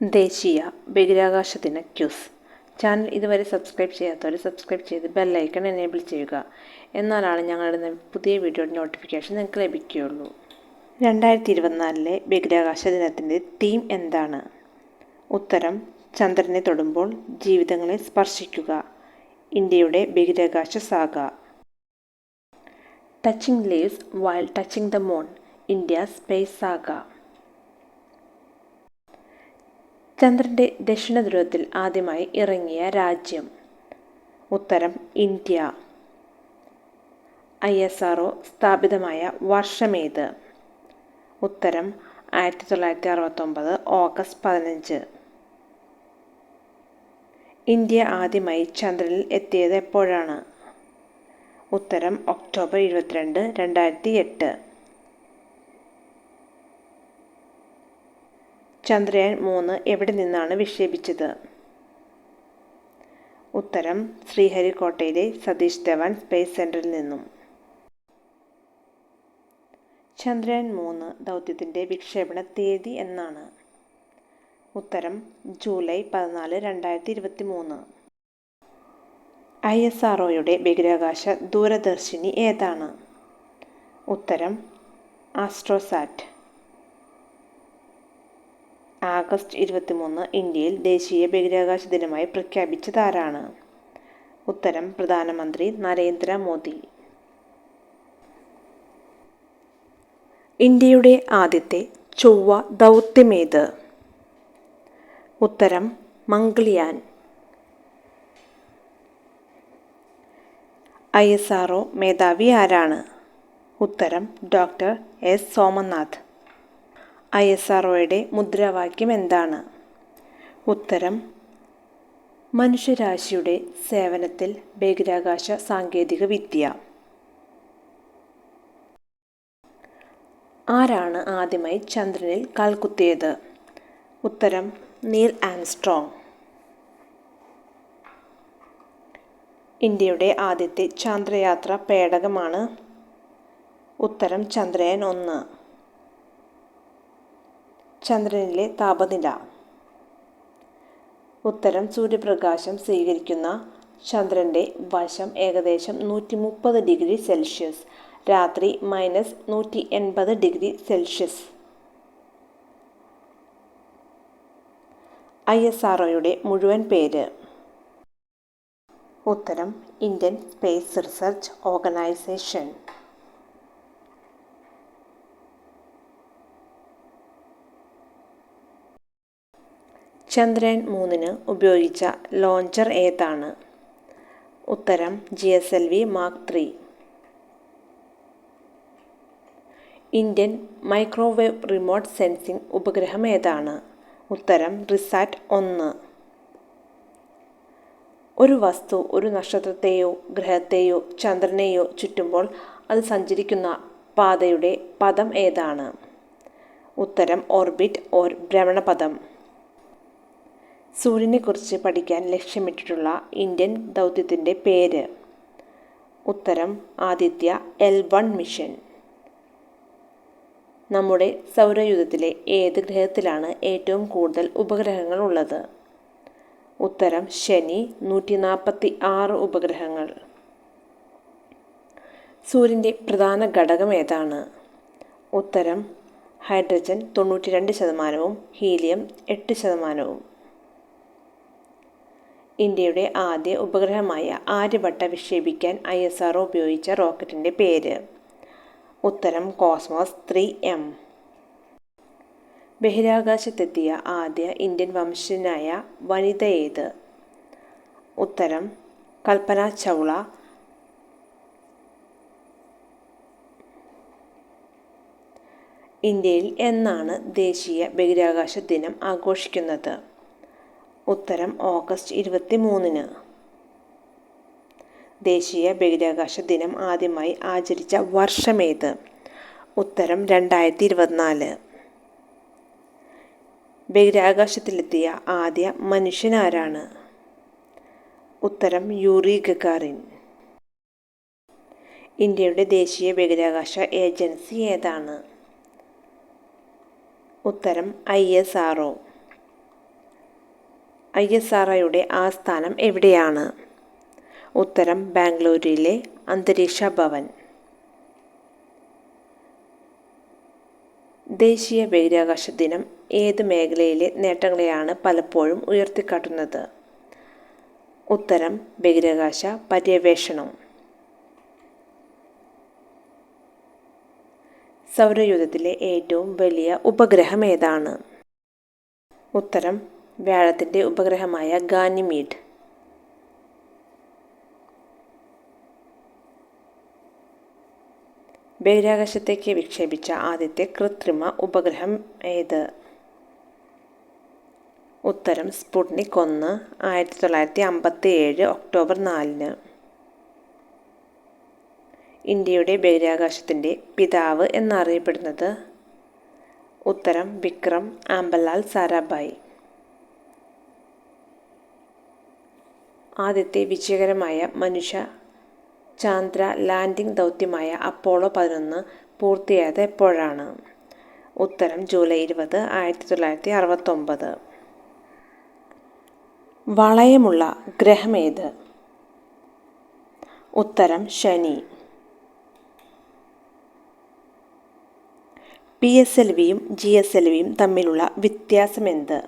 ദേശീയ ബഹിരാകാശ ദിന ക്യൂസ്. ചാനൽ ഇതുവരെ സബ്സ്ക്രൈബ് ചെയ്യാത്തവർ സബ്സ്ക്രൈബ് ചെയ്ത് ബെല്ലൈക്കൺ എനേബിൾ ചെയ്യുക. എന്നാലാണ് ഞങ്ങളുടെ പുതിയ വീഡിയോയുടെ നോട്ടിഫിക്കേഷൻ നിങ്ങൾക്ക് ലഭിക്കുകയുള്ളൂ. രണ്ടായിരത്തി ഇരുപത്തിനാലിലെ ബഹിരാകാശ ദിനത്തിന്റെ തീം എന്താണ്? ഉത്തരം ചന്ദ്രനെ തൊടുമ്പോൾ ജീവിതങ്ങളെ സ്പർശിക്കുക. ഇന്ത്യയുടെ ബഹിരാകാശ saga. Touching lives while touching the moon India space saga. ചന്ദ്രന്റെ ദക്ഷിണ ധ്രുവത്തിൽ ആദ്യമായി ഇറങ്ങിയ രാജ്യം. ഉത്തരം ഇന്ത്യ. ഐ എസ് ആർ സ്ഥാപിതമായ വർഷമേത് ഉത്തരം ആയിരത്തി തൊള്ളായിരത്തി അറുപത്തൊമ്പത് ഓഗസ്റ്റ് പതിനഞ്ച്. ഇന്ത്യ ആദ്യമായി ചന്ദ്രനിൽ എത്തിയത് എപ്പോഴാണ്? ഉത്തരം ഒക്ടോബർ ഇരുപത്തിരണ്ട് രണ്ടായിരത്തി എട്ട് ചന്ദ്രയാൻ മൂന്ന് എവിടെ നിന്നാണ് വിക്ഷേപിച്ചത്? ഉത്തരം ശ്രീഹരിക്കോട്ടയിലെ സതീഷ് ധവാൻ സ്പേസ് സെന്ററിൽ നിന്നും. ചന്ദ്രയാൻ മൂന്ന് ദൗത്യത്തിന്റെ വിക്ഷേപണ തീയതി എന്നാണ്. ഉത്തരം ജൂലൈ പതിനാല് രണ്ടായിരത്തി ഇരുപത്തി മൂന്ന് ഐ എസ് ആർ ബഹിരാകാശ ദൂരദർശിനി ഏതാണ്? ഉത്തരം ആസ്ട്രോസാറ്റ്. ആഗസ്റ്റ് ഇരുപത്തിമൂന്ന് ഇന്ത്യയിൽ ദേശീയ ബഹിരാകാശ ദിനമായി പ്രഖ്യാപിച്ചതാരാണ്? ഉത്തരം പ്രധാനമന്ത്രി നരേന്ദ്രമോദി ഇന്ത്യയുടെ ആദ്യത്തെ ചൊവ്വ ദൗത്യമേത്? ഉത്തരം മംഗളിയാൻ ഐ എസ് ആർ മേധാവി ആരാണ്? ഉത്തരം doctor S. Somanath. I S R മുദ്രാവാക്യം എന്താണ്? ഉത്തരം മനുഷ്യരാശിയുടെ സേവനത്തിൽ ബഹിരാകാശ സാങ്കേതിക വിദ്യ. ആരാണ് ആദ്യമായി ചന്ദ്രനിൽ കാൽകുത്തിയത് ഉത്തരം നീൽ ആംസ്ട്രോങ്. ഇന്ത്യയുടെ ആദ്യത്തെ ചന്ദ്രയാത്ര പേടകമാണ്. ഉത്തരം ചന്ദ്രയാൻ ഒന്ന്. ചന്ദ്രനിലെ താപനില. ഉത്തരം സൂര്യപ്രകാശം സ്വീകരിക്കുന്ന ചന്ദ്രന്റെ വശം ഏകദേശം നൂറ്റി മുപ്പത് ഡിഗ്രി സെൽഷ്യസ്. രാത്രി മൈനസ് നൂറ്റി എൺപത് degree Celsius. I S R മുഴുവൻ പേര്. ഉത്തരം Indian space research organisation. Chandrayaan മൂന്നിന് ഉപയോഗിച്ച ലോഞ്ചർ ഏതാണ്? ഉത്തരം G S L V mark three. Indian microwave remote sensing ഉപഗ്രഹം ഏതാണ്? ഉത്തരം റിസാറ്റ് ഒന്ന്. ഒരു വസ്തു ഒരു നക്ഷത്രത്തെയോ ഗ്രഹത്തെയോ ചന്ദ്രനെയോ ചുറ്റുമ്പോൾ അത് സഞ്ചരിക്കുന്ന പാതയുടെ പദം ഏതാണ്? ഉത്തരം ഓർബിറ്റ് ഓർ ഭ്രമണപദം സൂര്യനെക്കുറിച്ച് പഠിക്കാൻ ലക്ഷ്യമിട്ടിട്ടുള്ള ഇന്ത്യൻ ദൗത്യത്തിന്റെ പേര്. ഉത്തരം ആദിത്യ എൽ വൺ മിഷൻ. നമ്മുടെ സൗരയൂഥത്തിലെ ഏത് ഗ്രഹത്തിലാണ് ഏറ്റവും കൂടുതൽ ഉപഗ്രഹങ്ങൾ ഉള്ളത്? ഉത്തരം ശനി നൂറ്റി നാൽപ്പത്തി ആറ് ഉപഗ്രഹങ്ങൾ. സൂര്യന്റെ പ്രധാന ഘടകം ഏതാണ്? ഉത്തരം ഹൈഡ്രജൻ തൊണ്ണൂറ്റി രണ്ട് ശതമാനവും ഹീലിയം എട്ട് ശതമാനവും. ഇന്ത്യയുടെ ആദ്യ ഉപഗ്രഹമായ ആര്യഭട്ട വിക്ഷേപിക്കാൻ ഐ എസ് ആർ ഉപയോഗിച്ച റോക്കറ്റിന്റെ പേര്. ഉത്തരം കോസ്മോസ് ത്രീ എം. ബഹിരാകാശത്തെത്തിയ ആദ്യ ഇന്ത്യൻ വംശജനായ വനിത ഏത്? ഉത്തരം കൽപ്പന ചൗള. ഇന്ത്യയിൽ എന്നാണ് ദേശീയ ബഹിരാകാശ ദിനം ആഘോഷിക്കുന്നത്? ഉത്തരം ഓഗസ്റ്റ് ഇരുപത്തി മൂന്നിന് ദേശീയ ബഹിരാകാശ ദിനം ആദ്യമായി ആചരിച്ച വർഷമേത്? ഉത്തരം രണ്ടായിരത്തി ഇരുപത്തിനാല് ബഹിരാകാശത്തിലെത്തിയ ആദ്യ മനുഷ്യനാരാണ്? ഉത്തരം യൂറി ഗഗാറിൻ. ഇന്ത്യയുടെ ദേശീയ ബഹിരാകാശ ഏജൻസി ഏതാണ്? ഉത്തരം I S R I S R ഒയുടെ ആസ്ഥാനം എവിടെയാണ്? ഉത്തരം ബാംഗ്ലൂരിലെ അന്തരീക്ഷ ഭവൻ. ദേശീയ ബഹിരാകാശ ദിനം ഏത് മേഖലയിലെ നേട്ടങ്ങളെയാണ് പലപ്പോഴും ഉയർത്തിക്കാട്ടുന്നത്? ഉത്തരം ബഹിരാകാശ പര്യവേഷണം. സൗരയൂഥത്തിലെ ഏറ്റവും വലിയ ഉപഗ്രഹം ഏതാണ്? ഉത്തരം വ്യാഴത്തിന്റെ ഉപഗ്രഹമായ ഗാനിമീഡ് ബഹിരാകാശത്തേക്ക് വിക്ഷേപിച്ച ആദ്യത്തെ കൃത്രിമ ഉപഗ്രഹം ഏത്? ഉത്തരം സ്പുട്നിക് ഒന്ന് ആയിരത്തി തൊള്ളായിരത്തി അമ്പത്തി ഏഴ് ഒക്ടോബർ നാലിന്. ഇന്ത്യയുടെ ബഹിരാകാശത്തിന്റെ പിതാവ് എന്നറിയപ്പെടുന്നത്? ഉത്തരം വിക്രം ആംബലാൽ സാരാഭായ്. ആദ്യത്തെ വിജയകരമായ മനുഷ്യ ചാന്ദ്ര ലാൻഡിംഗ് ദൗത്യമായ അപ്പോളോ പതിനൊന്ന് പൂർത്തിയായത് എപ്പോഴാണ്? ഉത്തരം ജൂലൈ ഇരുപത് ആയിരത്തി തൊള്ളായിരത്തി അറുപത്തൊമ്പത് വളയമുള്ള ഗ്രഹമേത് ഉത്തരം ശനി. പി എസ് എൽ വിയും ജി എസ് എൽ വിയും തമ്മിലുള്ള വ്യത്യാസമെന്ത്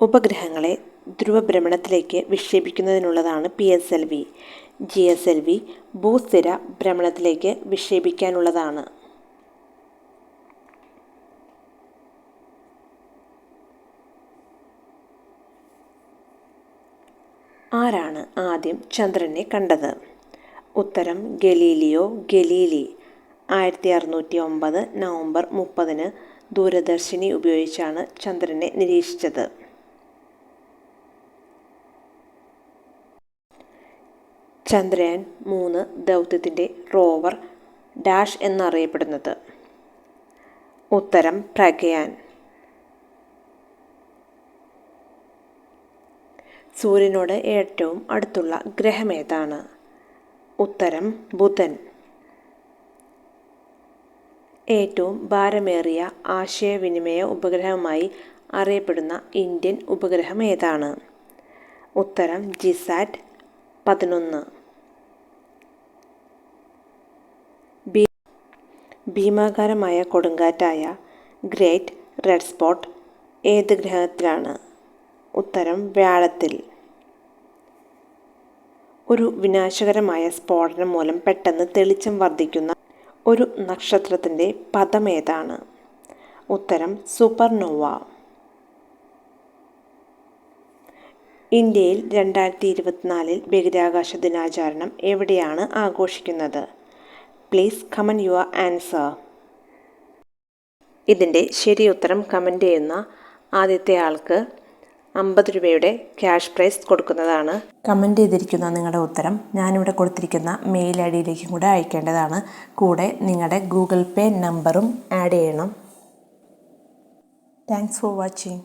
ഉപഗ്രഹങ്ങളെ ധ്രുവഭ്രമണത്തിലേക്ക് വിക്ഷേപിക്കുന്നതിനുള്ളതാണ് P S L V G S L V ഭൂസ്ഥിര ഭ്രമണത്തിലേക്ക് വിക്ഷേപിക്കാനുള്ളതാണ്. ആരാണ് ആദ്യം ചന്ദ്രനെ കണ്ടത്? ഉത്തരം ഗലീലിയോ ഗലീലി. ആയിരത്തി അറുന്നൂറ്റി ഒമ്പത് നവംബർ മുപ്പതിന് ദൂരദർശിനി ഉപയോഗിച്ചാണ് ചന്ദ്രനെ നിരീക്ഷിച്ചത്. ചന്ദ്രയാൻ മൂന്ന് ദൗത്യത്തിന്റെ റോവർ ഡാഷ് എന്നറിയപ്പെടുന്നത്. ഉത്തരം പ്രഗയാൻ. സൂര്യനോട് ഏറ്റവും അടുത്തുള്ള ഗ്രഹമേതാണ് ഉത്തരം ബുധൻ. ഏറ്റവും ഭാരമേറിയ ആശയവിനിമയ ഉപഗ്രഹമായി അറിയപ്പെടുന്ന ഇന്ത്യൻ ഉപഗ്രഹം ഏതാണ്? ഉത്തരം ജിസാറ്റ് പതിനൊന്ന്. ഭീമാകാരമായ കൊടുങ്കാറ്റായ ഗ്രേറ്റ് റെഡ് സ്പോട്ട് ഏത് ഗ്രഹത്തിലാണ്? ഉത്തരം വ്യാഴത്തിൽ. ഒരു വിനാശകരമായ സ്ഫോടനം മൂലം പെട്ടെന്ന് തെളിച്ചം വർദ്ധിക്കുന്ന ഒരു നക്ഷത്രത്തിന്റെ പദമേതാണ് ഉത്തരം സൂപ്പർനോവ. ഇന്ത്യയിൽ രണ്ടായിരത്തി ഇരുപത്തിനാലിൽ ബഹിരാകാശ ദിനാചരണം എവിടെയാണ് ആഘോഷിക്കുന്നത്? Please comment your answer. ഇതിന്റെ ശരി ഉത്തരം കമന്റ് ചെയ്യുന്ന ആദ്യത്തെ ആൾക്ക് അമ്പത് രൂപയുടെ ക്യാഷ് പ്രൈസ് കൊടുക്കുന്നതാണ്. കമന്റ് ചെയ്തിരിക്കുന്ന നിങ്ങളുടെ ഉത്തരം ഞാനിവിടെ കൊടുത്തിരിക്കുന്ന മെയിൽ ഐ ഡിയിലേക്കും കൂടെ അയക്കേണ്ടതാണ്. കൂടെ നിങ്ങളുടെ ഗൂഗിൾ പേ നമ്പറും ആഡ് ചെയ്യണം. Thanks for watching